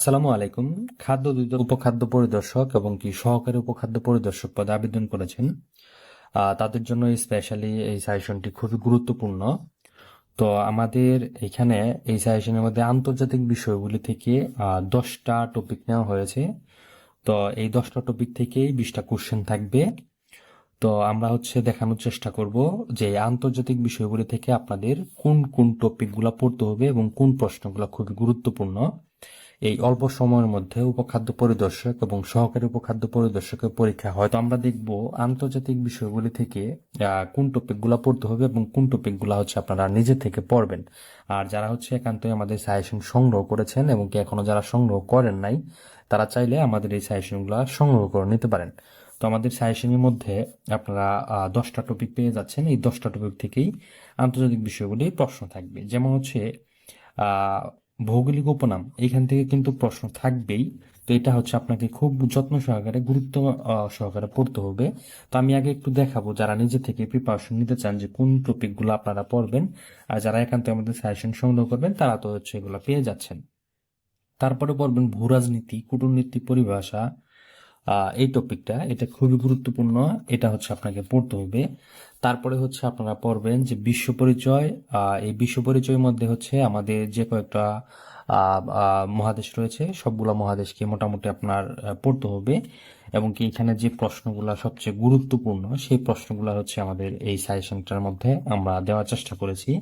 আসসালামু আলাইকুম। খাদ্য উপখাদ্য পরিদর্শক এবং কি সহকারী উপখাদ্য পরিদর্শক পদে আবেদন করেছেন। তাদের জন্য স্পেশালি এই সাজেশনটি খুবই গুরুত্বপূর্ণ। তো আমাদের এখানে এই সাজেশনের মধ্যে আন্তর্জাতিক বিষয়গুলি থেকে দশটা টপিক নেওয়া হয়েছে। তো এই দশটা টপিক থেকেই বিশটা কোশ্চেন থাকবে। তো আমরা হচ্ছে দেখানোর চেষ্টা করব যে আন্তর্জাতিক বিষয়গুলি থেকে আপনাদের কোন কোন টপিকগুলো পড়তে হবে এবং কোন প্রশ্নগুলো খুবই গুরুত্বপূর্ণ। এই অল্প সময়ের মধ্যে উপখাদ্য পরিদর্শক এবং সহকারী উপখাদ্য পরিদর্শকের পরীক্ষা হয়। তো আমরা দেখব আন্তর্জাতিক বিষয়গুলি থেকে কোন টপিকগুলো পড়তে হবে এবং কোন টপিকগুলো হচ্ছে আপনারা নিজে থেকে পড়বেন। আর যারা হচ্ছে একান্তই আমাদের সাজেশন সংগ্রহ করেছেন এবং কি এখনও যারা সংগ্রহ করেন নাই, তারা চাইলে আমাদের এই সাজেশনগুলো সংগ্রহ করে নিতে পারেন। তো আমাদের সাজেশনের মধ্যে আপনারা দশটা টপিক পেয়ে যাচ্ছেন। এই দশটা টপিক থেকেই আন্তর্জাতিক বিষয়গুলি প্রশ্ন থাকবে। যেমন হচ্ছে ভৌগোলিক উপনাম, এখান থেকে কিন্তু প্রশ্ন থাকবেই। তো এটা হচ্ছে আপনাকে খুব যত্ন সহকারে, গুরুত্ব সহকারে পড়তে হবে। তো আমি আগে একটু দেখাবো যারা নিজে থেকে প্রিপারেশন নিতে চান যে কোন টপিকগুলো আপনারা পড়বেন। আর যারা একান্ত আমাদের সাজেশন সংগ্রহ করবেন, তারা তো হচ্ছে এগুলো পেয়ে যাচ্ছেন। তারপরে পড়বেন ভূরাজনীতি কূটনীতি পরিভাষা এই টপিকটা এটা খুবই গুরুত্বপূর্ণ, এটা হচ্ছে আপনাকে পড়তে হবে। তারপরে হচ্ছে আপনারা পড়বেন যে বিশ্ব পরিচয় এই বিশ্ব পরিচয়ের মধ্যে হচ্ছে আমাদের যে কয়েকটা মহাদেশ রয়েছে, সবগুলো মহাদেশকে মোটামুটি আপনার পড়তে হবে। এবং কি এখানে যে প্রশ্নগুলো সবচেয়ে গুরুত্বপূর্ণ, সেই প্রশ্নগুলো হচ্ছে আমাদের এই সাজেশনটার মধ্যে আমরা দেওয়ার চেষ্টা করেছি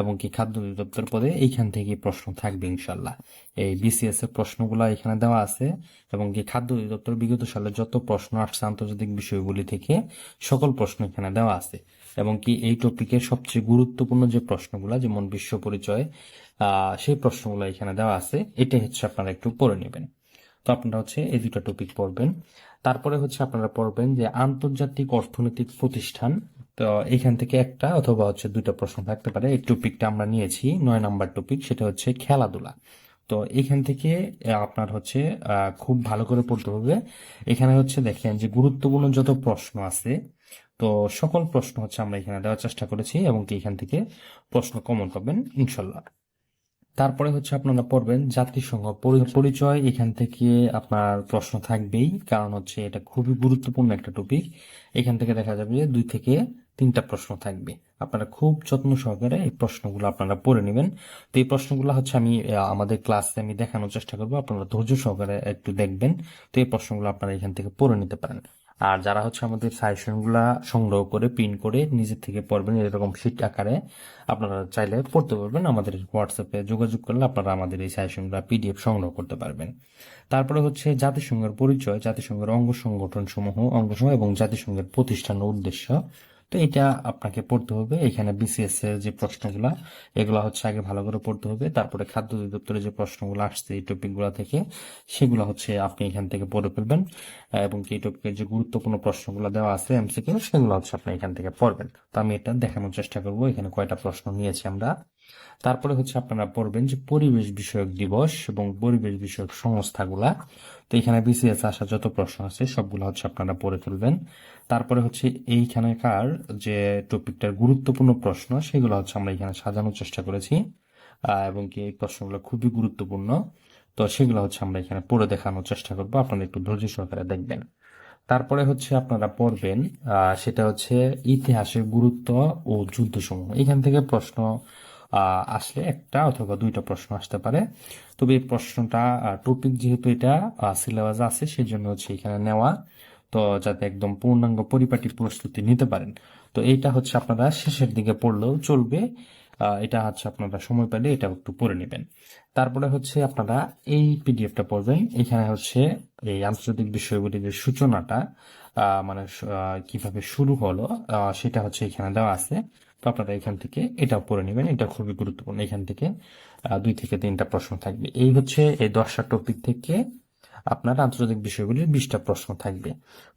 এবং কি খাদ্য অধিদপ্তর পদে এইখান থেকে প্রশ্ন থাকবে ইনশাল্লাহ এই বিসিএস এর প্রশ্নগুলো এখানে দেওয়া আছে এবং কি খাদ্য অধিদপ্তর বিগত সালে যত প্রশ্ন আসছে আন্তর্জাতিক বিষয়গুলি থেকে সকল প্রশ্ন এখানে দেওয়া আছে এবং কি এই টপিকের সবচেয়ে গুরুত্বপূর্ণ যে প্রশ্নগুলো, যেমন বিশ্ব পরিচয় সেই প্রশ্নগুলো এখানে দেওয়া আছে। এটাই হচ্ছে আপনারা একটু পড়ে নেবেন। তো আপনারা হচ্ছে এই দুটো টপিক পড়বেন। তারপরে হচ্ছে আপনারা পড়বেন যে আন্তর্জাতিক অর্থনৈতিক প্রতিষ্ঠান, তো এখান থেকে একটা অথবা হচ্ছে দুটো প্রশ্ন থাকতে পারে। এই টপিকটা আমরা নিয়েছি, নয় নাম্বার টপিক সেটা হচ্ছে খেলাধুলা। তো এখান থেকে আপনার হচ্ছে খুব ভালো করে পড়তে হবে। এখানে হচ্ছে দেখেন যে গুরুত্বপূর্ণ যত প্রশ্ন আছে, তো সকল প্রশ্ন হচ্ছে আমরা এখানে দেওয়ার চেষ্টা করেছি এবং কি এখান থেকে প্রশ্ন কমন পাবেন, ইনশাল্লাহ। তারপরে হচ্ছে আপনারা পড়বেন জাতিসংঘ। পরিচয় এখান থেকে আপনার প্রশ্ন থাকবেই কারণ হচ্ছে এটা খুবই গুরুত্বপূর্ণ একটা টপিক এখান থেকে দেখা যাবে যে দুই থেকে তিনটা প্রশ্ন থাকবে। আপনারা খুব যত্ন সহকারে এই প্রশ্নগুলো আপনারা পড়ে নেবেন। তো এই প্রশ্নগুলো হচ্ছে আমি আমাদের ক্লাসে আমি দেখানোর চেষ্টা করব। আপনারা ধৈর্য সহকারে একটু দেখবেন। তো এই প্রশ্নগুলো আপনারা এখান থেকে পড়ে নিতে পারেন। আর যারা হচ্ছে আমাদের সাজেশনগুলো সংগ্রহ করে প্রিন্ট করে নিজের থেকে পড়বেন এরকম শীত আকারে, আপনারা চাইলে পড়তে পারবেন। আমাদের হোয়াটসঅ্যাপে যোগাযোগ করলে আপনারা আমাদের এই সাজেশনগুলো পিডিএফ সংগ্রহ করতে পারবেন। তারপরে হচ্ছে জাতিসংঘের পরিচয়, জাতিসংঘের অঙ্গ সংগঠন সমূহ অঙ্গসমূহ এবং জাতিসংঘের প্রতিষ্ঠান উদ্দেশ্য। তো এটা আপনাকে পড়তে হবে। এখানে বিসিএস এর যে প্রশ্নগুলা, এগুলো হচ্ছে আগে ভালো করে পড়তে হবে। তারপরে খাদ্য অধিদপ্তরের যে প্রশ্নগুলো আসছে এই টপিকগুলো থেকে, সেগুলো হচ্ছে আপনি এখান থেকে পড়ে ফেলবেন। এবং এই টপিকের যে গুরুত্বপূর্ণ প্রশ্নগুলো দেওয়া আছে এমসিকিউ সেগুলো হচ্ছে আপনি এখান থেকে পড়বেন। তো আমি এটা দেখানোর চেষ্টা করব। এখানে কয়টা প্রশ্ন নিয়েছি আমরা। তারপরে হচ্ছে আপনারা পড়বেন যে পরিবেশ বিষয়ক দিবস এবং পরিবেশ বিষয়ক সংস্থাগুলা। তো এখানে বিসিএস আসা যত প্রশ্ন আছে সবগুলো হচ্ছে আপনারা পড়ে ফেলবেন তারপরে হচ্ছে এইখানকার যে টপিকটার গুরুত্বপূর্ণ প্রশ্ন, সেগুলো হচ্ছে আমরা এখানে সাজানোর চেষ্টা করেছি এবং কি এই প্রশ্নগুলো খুবই গুরুত্বপূর্ণ। তো সেগুলো হচ্ছে আমরা এখানে পড়ে দেখানোর চেষ্টা করব, আপনারা একটু ধৈর্য সহকারে দেখবেন। তারপরে হচ্ছে আপনারা পড়বেন সেটা হচ্ছে ইতিহাসের গুরুত্ব ও যুদ্ধ সমূহ এখান থেকে প্রশ্ন আসলে একটা অথবা দুইটা প্রশ্ন আসতে পারে। তবে এই প্রশ্নটা টপিক যেহেতু এটা সিলেবাস আছে সেই জন্য হচ্ছে এখানে নেওয়া। তো যাতে একদম পূর্ণাঙ্গ পরিপাটি প্রস্তুতি নিতে পারেন। তো এইটা হচ্ছে আপনারা শেষের দিকে পড়লেও চলবে। এটা হচ্ছে আপনারা সময় পেলে এটা একটু পড়ে নেবেন। তারপরে হচ্ছে আপনারা এই পিডিএফটা পড়বেন। এখানে হচ্ছে এই আন্তর্জাতিক বিষয়গুলির যে সূচনাটা মানে কীভাবে শুরু হলো সেটা হচ্ছে এখানে দেওয়া আছে। তো আপনারা এখান থেকে এটা পড়ে নেবেন। এটা খুবই গুরুত্বপূর্ণ। এখান থেকে দুই থেকে তিনটা প্রশ্ন থাকবে। এই হচ্ছে এই দশটা টপিক থেকে আপনার আন্তর্জাতিক বিষয়গুলির বিশটা প্রশ্ন থাকবে।